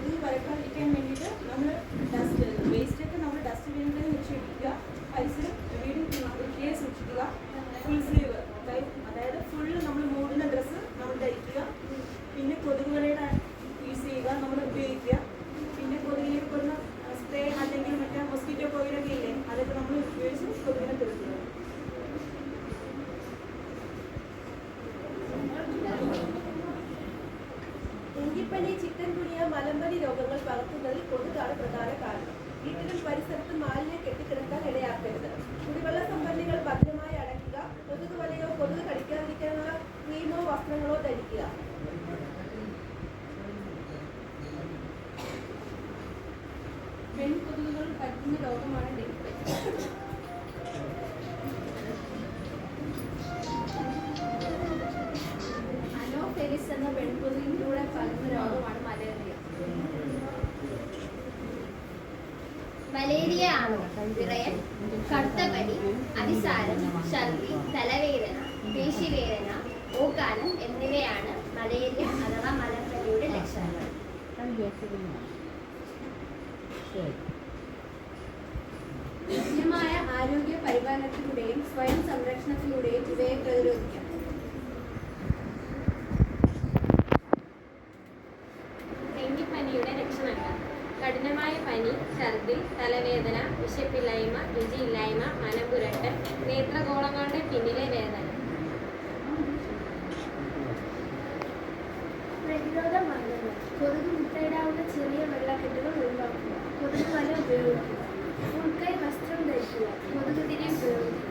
ഒതുങ്ങി വരക്കാതിരിക്കാൻ വേണ്ടിയിട്ട് നമ്മൾ ഡസ്റ്റ് വേസ്റ്റൊക്കെ നമ്മൾ ഡസ്റ്റ് ഡസ്റ്റ്ബിനിൽ നിക്ഷേപിക്കുക ഇഞ്ചിപ്പനി ചിക്കൻ ഗുനിയ മലമ്പനി രോഗങ്ങൾ പകർത്തുന്നതിൽ കൊതുകാണ് പ്രധാന കാരണം. വീട്ടിലും പരിസരത്തും മാലിന്യം കെട്ടിക്കിടക്കാൻ ഇടയാക്കരുത്. കുടിവെള്ള സംഭരണികൾ ഭദ്രമായി അടയ്ക്കുക കൊതുക് വലയോ കൊതുക് കടിക്കാതിരിക്കാനുള്ള ക്രീമോ വസ്ത്രങ്ങളോ ധരിക്കുക. വെൺകൊതുകുകൾ പറ്റുന്ന രോഗമാണ് ഡെങ്കിപ്പനി. മലേറിയ ആണോ വിറയൽ കടുത്തപ്പടി പനി അതിസാരം ഛർദി തലവേദന പേശിവേദന ഓക്കാനം എന്നിവയാണ് മലേറിയ അഥവാ മലപ്പനിയുടെ ലക്ഷണങ്ങൾ. കൃത്യമായ ആരോഗ്യ പരിപാലനത്തിലൂടെയും സ്വയം സംരക്ഷണത്തിലൂടെയും ഇവയെ പ്രതിരോധിക്കാം. ഡെങ്കിപ്പനിയുടെ ലക്ഷണങ്ങൾ. കഠിനമായ പനി ഛർദി തലവേദന വിശപ്പില്ലായ്മ രുചിയില്ലായ്മ മനംപുരട്ടൽ നേത്രഗോളങ്ങളുടെ പിന്നിലെ വേദന. പ്രതിരോധ മാർഗങ്ങൾ കൊതുക് മുട്ടയിടാവുന്ന ചെറിയ വെള്ളക്കെട്ടുകൾ ഒഴിവാക്കുക. കൊതുക് വല ഉപയോഗിക്കുക. ഉൾക്കൈ വസ്ത്രം ധരിക്കുക. കൊതുക് തിരി ഉപയോഗിക്കുക.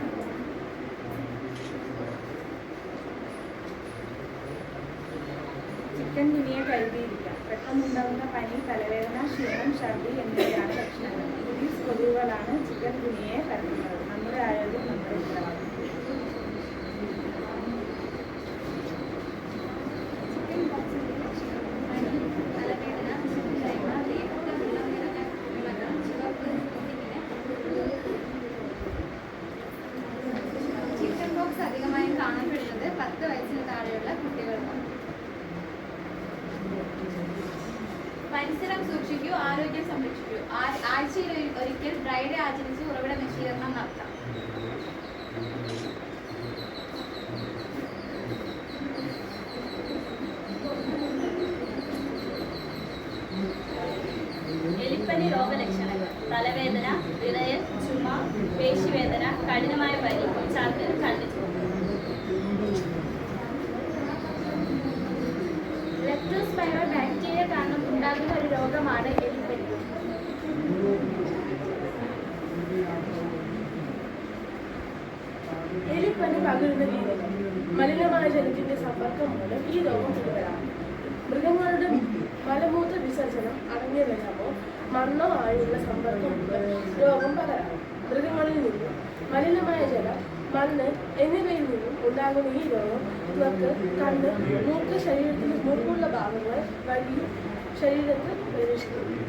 ചിക്കൻ തുണിയെ കരുതിയിരിക്കാം പെട്ടെന്നുണ്ടാകുന്ന പനി തലവേദന ക്ഷീണം ഛർദി എന്നിവയാണ് ലക്ഷണങ്ങൾ. ഇംഗ്ലീഷ് കൊതുകുകളാണ് ചിക്കൻ ഗുനിയെ പരത്തുന്നത്. നമ്മുടെ ആരോഗ്യം നമ്മുടെ ചിക്കൻ ബോക്സ് അധികമായി കാണപ്പെടുന്നത് പത്ത് വയസ്സിന് താഴെയുള്ള കുട്ടികളിലാണ് പരിസരം സൂക്ഷിക്കൂ ആരോഗ്യം സംരക്ഷിക്കൂ. ആഴ്ചയിൽ ഒരു- ഒരിക്കൽ ഡ്രൈഡേ ആചരിച്ച് ഉറവിട നശീകരണം നടത്താം. എലിപ്പനി രോഗലക്ഷണങ്ങൾ. തലവേദന വിറയൽ ചുമ പേശിവേദന കഠിനമായ പനി ഛർദി കണ്ണു ലെപ്റ്റോസ്പൈറൽ ബാക്ടീരിയ കാരണം ഉണ്ടാകുന്ന ഒരു രോഗമാണ് എലിപ്പനി എലിപ്പനി പകരുന്ന രീതികൾ മലിനമായ ജലത്തിന്റെ സമ്പർക്കം മൂലം ഈ രോഗം പിടിപെടാം മൃഗങ്ങളുടെ മലമൂത്ര വിസർജനം അടങ്ങിയ വെള്ളമോ മണ്ണോ ആയുള്ള സമ്പർക്കം രോഗം പകരാം മൃഗങ്ങളിൽ നിന്നും മലിനമായ ജലം മണ്ണ് എന്നിവയിൽ നിന്നും ഉണ്ടാകുന്ന ഈ രോഗം ഇവർക്ക് കണ്ണ് മൂക്ക് ശരീരത്തിന് മുമ്പുള്ള ഭാഗങ്ങൾ വഴി ശരീരത്തിൽ പ്രവേശിക്കുന്നു